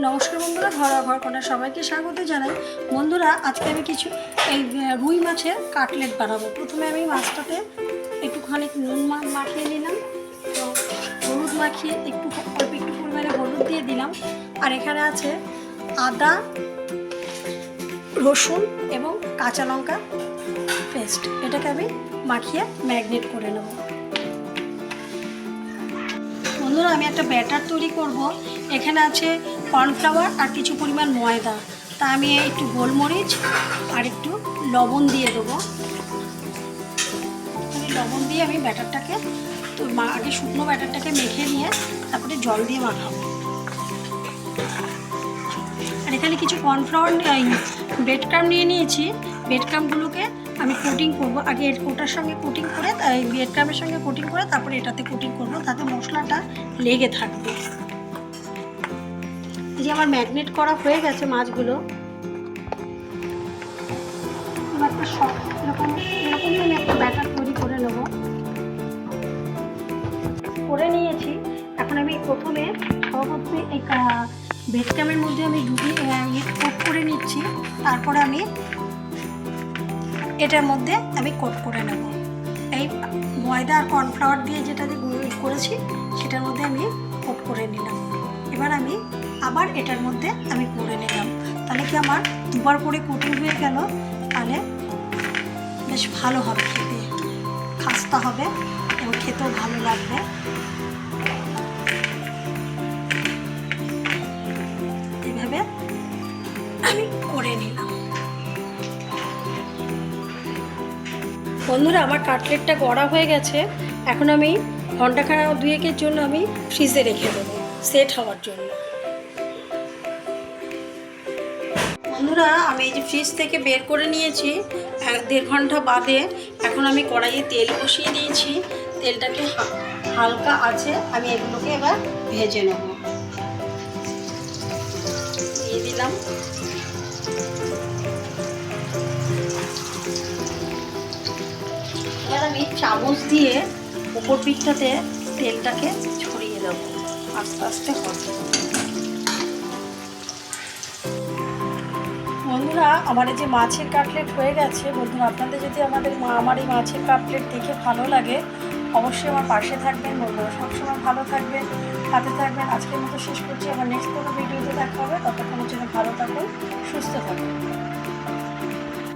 নমস্কার বন্ধুরা ঘরোয়া ঘর কোনা সবাইকে স্বাগত জানাই। বন্ধুরা, আজকে আমি কিছু, এই রুই মাছের কাটলেট বানাবো। প্রথমে আমি মাছটাতে একটুখানি নুন মাখিয়ে নিলাম। এবং হলুদ মাখিয়ে একটু, অল্প একটু পরিমাণে হলুদ দিয়ে দিলাম। আর এখানে আছে আদা, রসুন এবং কাঁচা লঙ্কা পেস্ট। এটাকে আমি মাখিয়ে ম্যাগনেট করে নেব। বন্ধুরা, আমি একটা ব্যাটার তৈরি করব। এখানে আছে কর্নফ্লাওয়ার আর কিছু পরিমাণ ময়দা। তা আমি একটু গোলমরিচ আর একটু লবণ দিয়ে দেবো। লবণ দিয়ে আমি ব্যাটারটাকে, তো মা- আগে শুকনো ব্যাটারটাকে মেখে নিয়ে তারপরে জল দিয়ে মাখাবো। আর এখানে কিছু কর্নফ্লাওয়ার ব্রেড ক্রাম নিয়ে নিয়েছি। ব্রেড ক্রামগুলোকে আমি কোটিং করব। আগে এর কোটার সঙ্গে কোটিং করে ব্রেড ক্রামের সঙ্গে কোটিং করে, তারপরে এটাতে কোটিং করব। তাতে মশলাটা লেগে থাকবে। এই যে আমার ম্যাগনেট করা হয়ে গেছে মাছগুলো। একটা শক্ত এরকম, এরকমই আমি একটা ব্যাটার তৈরি করে নেব। করে নিয়েছি। এখন আমি প্রথমে সর্বপ্রথমে এই বেডক্যামের মধ্যে আমি ডুবিয়ে কোট করে নিচ্ছি। তারপরে আমি এটার মধ্যে আমি কোট করে নেব। এই ময়দা আর কর্নফ্লাওয়ার দিয়ে যেটা করেছি, সেটার মধ্যে আমি কোট করে নিলাম। এবার আমি আবার এটার মধ্যে আমি করে নিলাম। তাহলে কি আমার দুবার করে কোটিং হয়ে গেল? তাহলে বেশ ভালো হবে খেতে। খাস্তা হবে এবং খেতেও ভালো লাগবে। এভাবে আমি করে নিলাম। বন্ধুরা, আমার কাটলেটটা গড়া হয়ে গেছে। এখন আমি ঘন্টাখানা দুয়েকের জন্য আমি ফ্রিজে রেখে দেবো, সেট হওয়ার জন্য। বন্ধুরা, আমি এই যে ফ্রিজ থেকে বের করে নিয়েছি, এক দেড় ঘণ্টা বাদে। এখন আমি কড়াইয়ে তেল বসিয়ে দিয়েছি। তেলটাকে হালকা আছে, আমি এগুলোকে এবার ভেজে নেব। দিয়ে দিলাম। এবার আমি চামচ দিয়ে উপর পিঠটাতে তেলটাকে ছড়িয়ে দেবো। আস্তে আস্তে হবে। বন্ধুরা, আমার এই যে মাছের কাটলেট হয়ে গেছে, বন্ধুরা, আপনাদের যদি আমাদের মা, আমার এই মাছের কাটলেট দেখে ভালো লাগে, অবশ্যই আমার পাশে থাকবেন, বন্ধুরা, সবসময় ভালো থাকবেন হাতে থাকবেন। আজকের মতো শেষ করছি, আমার নেক্সট কোনো ভিডিওতে দেখা হবে, ততক্ষণের জন্য ভালো থাকুন, সুস্থ থাকুন।